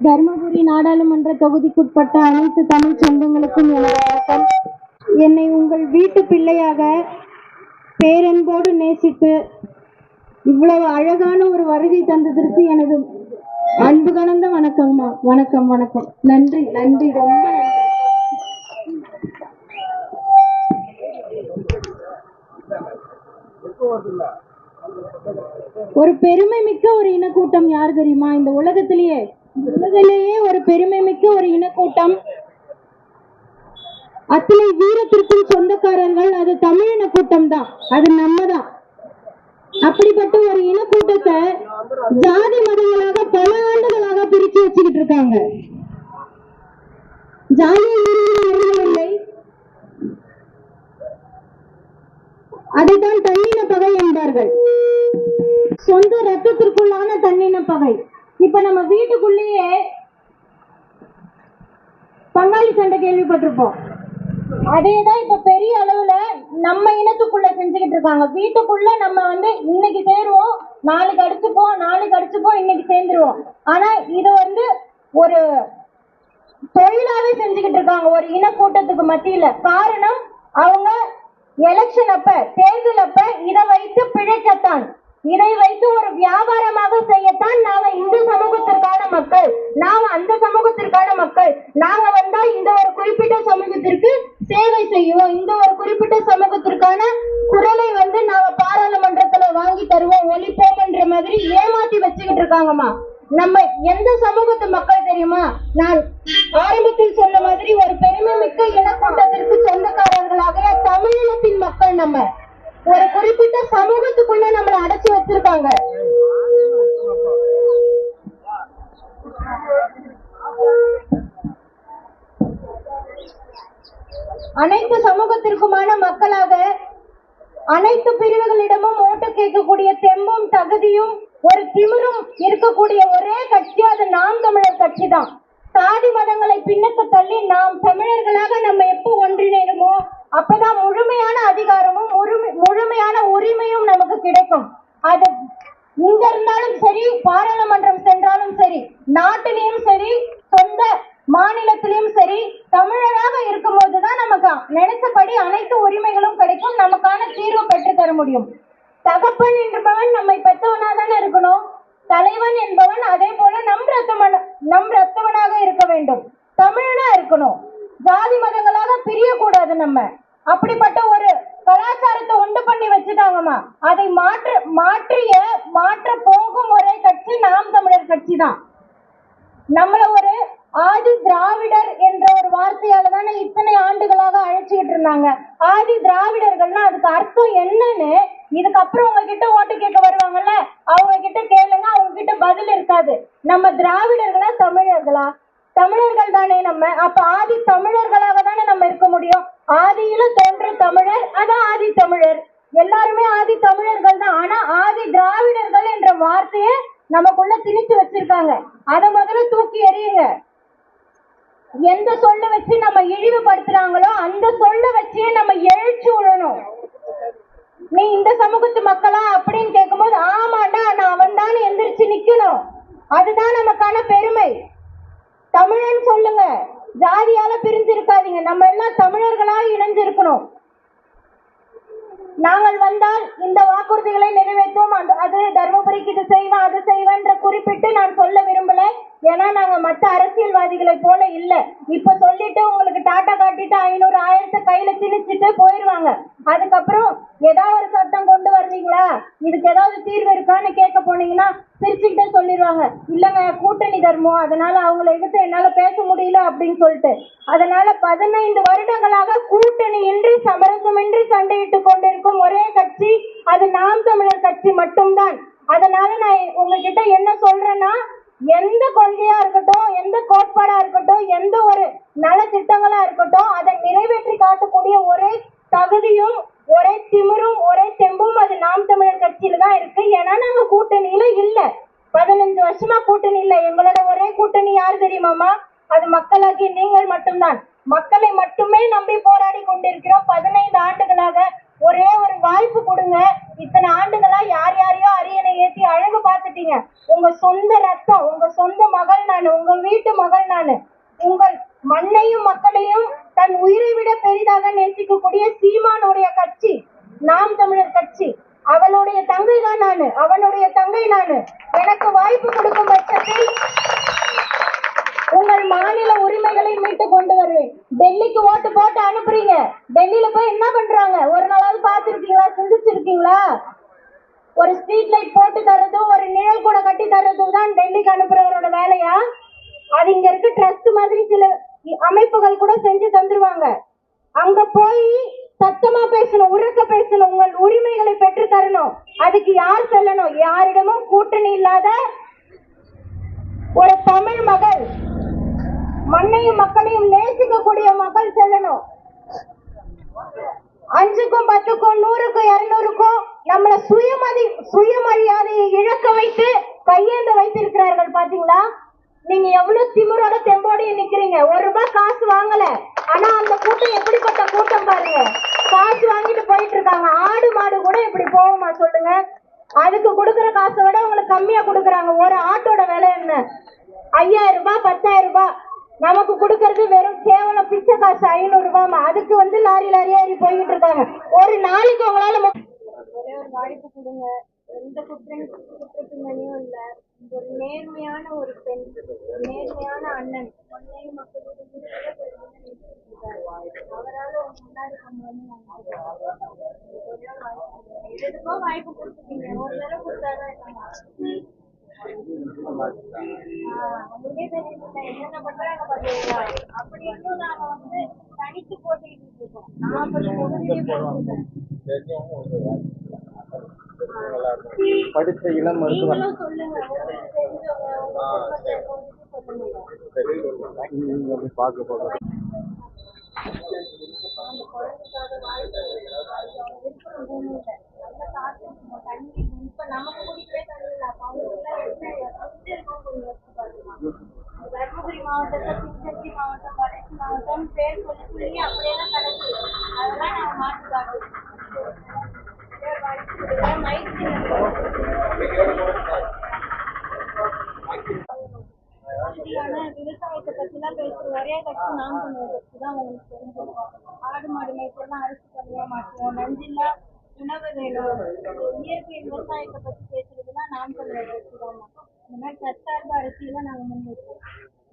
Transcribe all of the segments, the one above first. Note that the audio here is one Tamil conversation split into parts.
தருமபுரி நாடாளுமன்ற தொகுதிக்குட்பட்ட அனைத்து தமிழ் சொந்தங்களுக்கும் எனது வணக்கம். என்னை உங்கள் வீட்டு பிள்ளையாக பேரன்போடு நேசித்து இவ்வளவு அழகான ஒரு வருகை தந்ததற்கு எனது அன்பு கலந்த வணக்கம்மா. வணக்கம் வணக்கம். நன்றி நன்றி. ரொம்ப நன்றி. ஒரு பெருமை மிக்க ஒரு இனக்கூட்டம் யார் தெரியுமா? இந்த உலகத்திலேயே உலகிலேயே ஒரு பெருமை மிக்க ஒரு இனக்கூட்டம். அத்தனை வீரத்திற்கும் சொந்தக்காரர்கள் அது தமிழ் இனக்கூட்டம் தான். அது நம்ம தான் அப்படிப்பட்ட ஒரு இனக்கூட்டத்தை ஜாதி மதங்களாக பல ஆண்டுகளாக பிரிச்சு வச்சுக்கிட்டு இருக்காங்க. ஜாதியை இல்லை. அதைத்தான் தன்னின பகை என்பார்கள். சொந்த ரத்தத்திற்குள்ளான தன்னின பகை இப்ப நம்ம வீட்டுக்குள்ளேயே பங்காளி சண்டை கேள்விப்பட்டிருப்போம். அதேதான் இப்ப பெரிய அளவுல நம்ம இனத்துக்குள்ள செஞ்சுக்கிட்டு இருக்காங்க. வீட்டுக்குள்ள நம்ம வந்து இன்னைக்கு சேருவோம் நாளைக்கு அடிச்சுப்போம் நாளைக்கு அடிச்சுப்போம் இன்னைக்கு சேர்ந்துருவோம். ஆனா இது வந்து ஒரு தொழிலாவே செஞ்சுக்கிட்டு இருக்காங்க. ஒரு இனக்கூட்டத்துக்கு மத்தியில. காரணம் அவங்க எலெக்ஷன் அப்ப தேர்தல் அப்ப இதை வைத்து பிழைக்கத்தான். இதை வைத்து ஒரு வியாபாரமாக செய்யத்தான் நாம இந்த சமூகத்திற்கான மக்கள். நாம அந்த சமூகத்திற்கான மக்கள். நாங்க வந்தா இந்த ஒரு குறிப்பிட்ட சமூகத்திற்கு சேவை செய்வோம். இந்த ஒரு குறிப்பிட்ட சமூகத்திற்கான குரலை வந்து நாங்க பாராளுமன்றத்துல வாங்கி தருவோம். ஒழிப்போம்ன்ற மாதிரி ஏமாத்தி வச்சுக்கிட்டு இருக்காங்கம்மா. நம்ம எந்த சமூகத்து மக்கள் தெரியுமா? நான் ஆரம்பத்தில் சொன்ன மாதிரி ஒரு பெருமை மிக்க இனக்கூட்டத்திற்கு சொந்தக்காரர்களாக தமிழினத்தின் மக்கள் நம்ம. ஒரு குறிப்பிட்ட சமூகத்துக்குள்ள நம்மளை அடைச்சி வச்சிருக்காங்க அனைத்து சமூகத்திற்குமான மக்களாக அனைத்து பிரிவுகளிடமும் ஓட்டு கேட்கக்கூடிய தெம்பும் தகுதியும் ஒரு திமிரும் இருக்கக்கூடிய ஒரே கட்சி அது நாம் தமிழர் கட்சி தான் சாதி மதங்களை பின்னுக்கு தள்ளி நாம் தமிழர்களாக நம்ம எப்போ ஒன்றிணைணுமோ அப்பதான் முழுமையான அதிகாரமும் முழுமையான உரிமையும் நமக்கு கிடைக்கும். அது இங்க இருந்தாலும் சரி பாராளுமன்றம் சென்றாலும் சரி நாட்டிலையும் சரி சொந்த மாநிலத்திலையும் சரி தமிழராக இருக்கும் போதுதான் நமக்கு நினைச்சபடி அனைத்து உரிமைகளும் கிடைக்கும். நமக்கான தீர்வு பெற்று தர முடியும். தகப்பன் என்பவன் நம்மை பெற்றவனா தானே இருக்கணும். தலைவன் என்பவன் அதே போல நம் ரத்தமன நம் ரத்தவனாக இருக்க வேண்டும். தமிழனா இருக்கணும். ஜாதி மதங்களாக பிரியக்கூடாது நம்ம. அப்படிப்பட்ட ஒரு கலாச்சாரத்தை உண்டு பண்ணி வச்சுட்டாங்கம்மா. அதை மாற்ற மாற்றிய மாற்ற போகும் ஒரே கட்சி நாம் தமிழர் கட்சி தான் நம்மள ஒரு ஆதி திராவிடர் என்ற ஒரு வார்த்தையால தானே இத்தனை ஆண்டுகளாக அழைச்சிக்கிட்டு இருந்தாங்க. ஆதி திராவிடர்கள்னா அதுக்கு அர்த்தம் என்னன்னு இதுக்கப்புறம் உங்ககிட்ட ஓட்டு கேட்க வருவாங்கல்ல? அவங்க கிட்ட கேளுங்க அவங்க கிட்ட பதில் இருக்காது. நம்ம திராவிடர்களா தமிழர்களா? தமிழர்கள் தானே நம்ம. அப்ப ஆதி தமிழர்களாக தானே நம்ம இருக்க முடியும்? ஆதியில தோன்ற தமிழர் அதான் ஆதி தமிழர். எல்லாருமே ஆதி தமிழர்கள் தான். ஆனா ஆதி திராவிடர்கள் என்ற வார்த்தையை நமக்குள்ள திணிச்சு வச்சிருக்காங்க. அதை முதல்ல தூக்கி எறியுங்க. எந்த சொல்ல வச்சு நம்ம இழிவுபடுத்துறாங்களோ அந்த சொல்ல வச்சே நம்ம எழுச்சி விடணும் நீ இந்த சமூகத்து மக்களா அப்படின்னு கேட்கும்போது ஆமாண்டா நான் அவன் தான் எந்திரிச்சு நிக்கணும். அதுதான் நமக்கான பெருமை. தமிழன் சொல்லுங்க. ஜாதியால பிரிஞ்சு இருக்காதீங்க நம்ம எல்லாம் தமிழர்களா இணைஞ்சிருக்கணும். நாங்கள் வந்தால் இந்த வாக்குறுதிகளை நிறைவேற்றுவோம். அது அது தருமபுரிக்கு இது செய்வேன் அது செய்வேன் என்று குறிப்பிட்டு நான் சொல்ல விரும்பல. ஏன்னா நாங்க மற்ற அரசியல்வாதிகளை போல இல்ல. இப்ப சொல்லிட்டு உங்களுக்கு டாட்டா காட்டிட்டு ஐநூறு ஆயிரத்தை கையில திணிச்சிட்டு போயிருவாங்க. அதுக்கப்புறம் ஏதாவது ஒரு சட்டம் கொண்டு வர்றீங்களா இதுக்கு ஏதாவது தீர்வு இருக்கான்னு கேட்க போனீங்கன்னா சிரிச்சுக்கிட்டே சொல்லிடுவாங்க. இல்லைங்க கூட்டணி தர்மம் அதனால அவங்கள எடுத்து என்னால் பேச முடியல அப்படின்னு சொல்லிட்டு. அதனால பதினைந்து வருடங்களாக கூட்டணியின்றி சமரசமின்றி சண்டையிட்டு கொண்டிருக்கும் ஒரே கட்சி அது நாம் தமிழர் கட்சி மட்டும்தான். அதனால நான் உங்ககிட்ட என்ன சொல்றேன்னா எந்த கொள்கையா இருக்கட்டும் எந்த கோட்பாடா இருக்கட்டும் எந்த ஒரு நல திட்டங்களா இருக்கட்டும் அதை நிறைவேற்றி காட்டக்கூடிய ஒரே தகுதியும் ஒரே திமிரும் ஒரே தெம்பும் அது நாம் தமிழர் கட்சியில தான் இருக்கு ஏன்னா நாங்க கூட்டணியில இல்ல பதினஞ்சு வருஷமா கூட்டணி இல்ல எங்களோட ஒரே கூட்டணி யார் தெரியுமாமா அது மக்களாகிய நீங்கள் மட்டும்தான் மக்களை மட்டுமே நம்பி போராடி கொண்டிருக்கிறோம் பதினைந்து ஆண்டுகளாக ஒரே ஒரு வாய்ப்பு கொடுங்க இத்தனை ஆண்டுகளா யார் யாரையோ அரியணை ஏத்தி அழகு உங்க சொந்த ரத்தம் உங்க சொந்த மகள் நானு உங்க வீட்டு மகள் நானு உங்கள் மண்ணையும் மக்களையும் தன் உயிரை விட பெரிதாக நேசிக்கக்கூடிய சீமானுடைய கட்சி நாம் தமிழர் கட்சி அவளுடைய தங்கை தான் நானு அவனுடைய தங்கை நானு. எனக்கு வாய்ப்பு கொடுக்கும் பட்சத்தில் உங்கள் மாநில உரிமைகளை மீட்டு கொண்டு வருவேன். டெல்லிக்கு ஓட்டு போட்டு அனுப்புறீங்க. டெல்லியில போய் என்ன பண்றாங்க? ஒரு நாளாவது பார்த்திருக்கீங்களா? சிந்திச்சிருக்கீங்களா? ஒரு ஸ்ட்ரீட் லைட் போட்டு தர்றதும் ஒரு நேல் கூட கட்டி தர்றதும் தான் டெல்லிக்கு அனுப்புறவரோட வேலையா? அது இங்க இருக்க ட்ரஸ்ட் மாதிரி சில அமைப்புகள் கூட செஞ்சு தந்துருவாங்க. அங்க போய் சத்தமா பேசணும் உறக்க பேசணும் உங்கள் உரிமைகளை பெற்று தரணும். அதுக்கு யார் செல்லணும்? யாரிடமும் கூட்டணி இல்லாத ஒரு தமிழ் மகள் மண்ணையும் மக்களையும் நேசிக்கக்கூடிய மகள் செல்லணும். அஞ்சுக்கும் பத்துக்கும் நூறுக்கும் இருநூறுக்கும் நம்மள சுயமதி சுயமரியாதையை இழக்க வைத்து கையேந்த வைத்திருக்கிறார்கள் பாத்தீங்களா? நீங்க எவ்வளவு திமுறோட தெம்போடய நிக்கிறீங்க. ஒரு ரூபாய் காசு வாங்கல. ஆனா அந்த கூட்டம் எப்படிப்பட்ட கூட்டம் பாருங்க. காசு வாங்கிட்டு போயிட்டு இருக்காங்க ஆடு மாடு கூட இப்படி போகுமா சொல்லுங்க? அதுக்கு கொடுக்குற காசை விட உங்களுக்கு கம்மியா கொடுக்குறாங்க. ஒரு ஆட்டோட விலை என்ன? ஐயாயிரம் ரூபாய் பத்தாயிரம் ரூபாய். நமக்கு கொடுக்கறது வெறும் கேவலம் பிச்சை காசு ஐநூறு ரூபாய்மா அதுக்கு வந்து லாரி லாரியா ஏறி போய்கிட்டு இருக்காங்க. ஒரு நாளைக்கு உங்களால ஒரே ஒரு வாய்ப்பு கொடுங்க. எந்த குற்றம் குற்ற இல்லை. இல்ல ஒரு நேர்மையான ஒரு பெண் ஒரு நேர்மையான அண்ணன் பொன்னையும் மக்களோட உரிமையை முன்னாடி கொண்டு வந்து வாய்ப்பு கொடுத்துருக்கீங்க எதுக்கோ வாய்ப்பு கொடுத்துட்டீங்க. ஒரு தடவை கொடுத்தாதான் இருக்காங்க உங்களுக்கே தெரியுதுல்ல, என்னென்ன பண்றாங்க பாத்தீங்களா? அப்படி இருந்தும் நாங்க வந்து தனித்து போட்டியிட்டு இருக்கோம். நாற்பது தொகுதியை பெற்றிருக்கோம். படித்த இளம் மருத்துவர் சொல்லுங்க தெரிஞ்சவங்க நீங்க பார்க்க போக அந்த குழந்தைக்காக வாழ்க்கை இருக்கிற பூமியில நல்ல தண்ணி என்ன கொஞ்சம் மாவட்டத்தை மாவட்டம் வடக்கு மாவட்டம் பேர் சொல்லி சொல்லி அப்படியே தான் கிடக்கு அதெல்லாம் நான் மாற்றி காட்டுறேன் மைக் ஆனா விவசாயத்தை ஒரே கட்சி நாம் தமிழர் கட்சி தான் உங்களுக்கு தெரிஞ்சிருக்கும் ஆடு மாடு மேய்ச்சலாம் அரிசி பண்ணவே மாட்டோம் நஞ்சில்லா உணவு வேணும். இயற்கை விவசாயத்தை பத்தி பேசுறதுலாம் நாம் தமிழர் கட்சி தான் இந்த மாதிரி தற்சார்பு அரசியல நாங்க முன்வைக்கிறோம்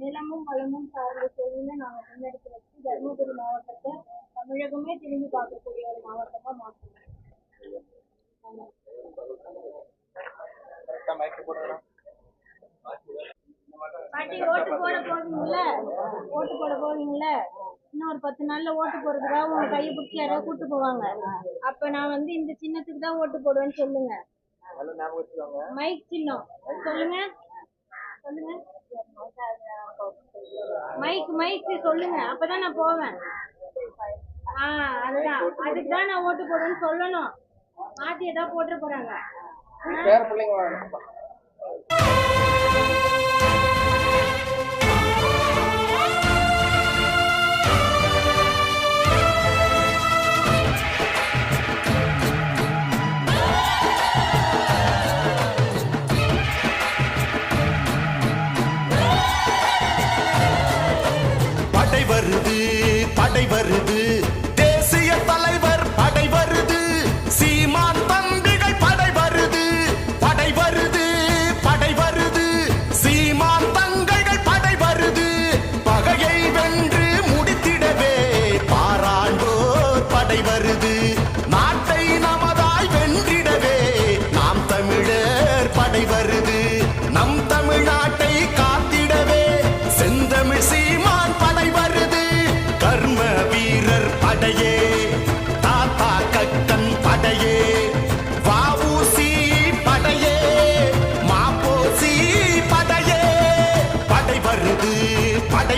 நிலமும் வளமும் சார்ந்த தொழில நாங்க முன்னெடுத்து வச்சு தருமபுரி மாவட்டத்தை தமிழகமே திரும்பி பார்க்கக்கூடிய ஒரு மாவட்டமா மாற்றணும் பாட்டி ஓட்டு போட போவீங்கல்ல ஓட்டு போட போவீங்கல்ல இன்னும் ஒரு பத்து நாள்ல ஓட்டு போறதுக்காக உங்க கையை பிடிச்சி யாராவது கூட்டு போவாங்க. அப்ப நான் வந்து இந்த சின்னத்துக்கு தான் ஓட்டு போடுவேன்னு சொல்லுங்க. மைக் சின்னம். சொல்லுங்க. சொல்லுங்க. மைக் மைக் சொல்லுங்க. அப்பதான் நான் போவேன். ஆ அதுதான். அதுக்கு தான் நான் ஓட்டு போடுவேன்னு சொல்லணும். மாத்தி ஏதாவது போட்டு போறாங்க. வருது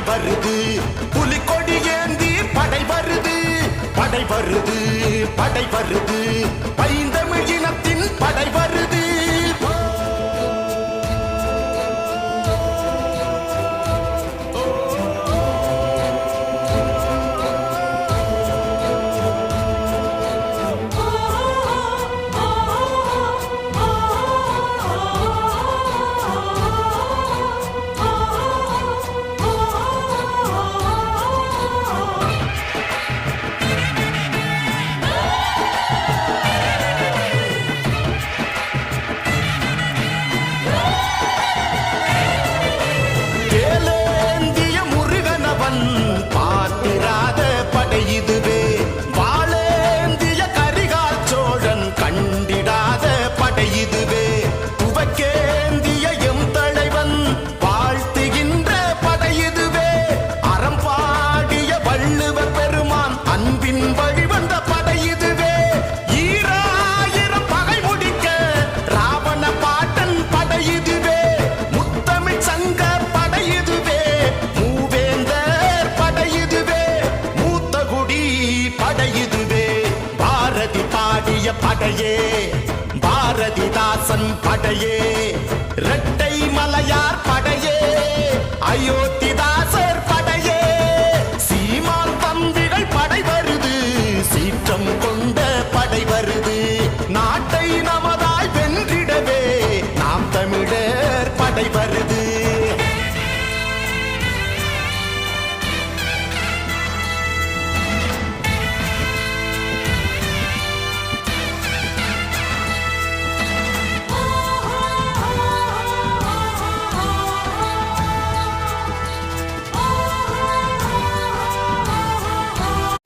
வருது. புலிக்கொடி ஏந்தி படை வருது. படை வருது படை வருது.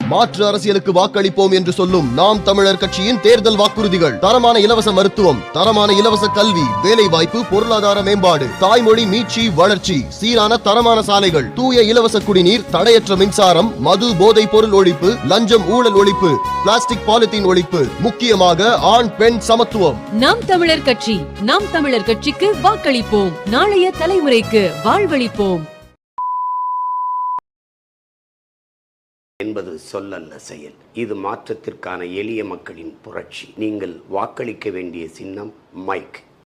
மாற்று அரசியலுக்கு வாக்களிப்போம் என்று சொல்லும் நாம் தமிழர் கட்சியின் தேர்தல் வாக்குறுதிகள் தரமான இலவச மருத்துவம் தரமான இலவச கல்வி வேலை வாய்ப்பு பொருளாதார மேம்பாடு தாய்மொழி மீட்சி வளர்ச்சி சீரான தரமான சாலைகள் தூய இலவச குடிநீர் தடையற்ற மின்சாரம் மது போதைப் பொருள் ஒழிப்பு லஞ்சம் ஊழல் ஒழிப்பு பிளாஸ்டிக் பாலித்தீன் ஒழிப்பு முக்கியமாக ஆண் பெண் சமத்துவம். நாம் தமிழர் கட்சி நாம் தமிழர் கட்சிக்கு வாக்களிப்போம். நாளைய தலைமுறைக்கு வாழ்வளிப்போம். என்பது சொல்லல்ல செயல். இது மாற்றத்திற்கான எளிய மக்களின் புரட்சி. நீங்கள் வாக்களிக்க வேண்டிய சின்னம் மைக்.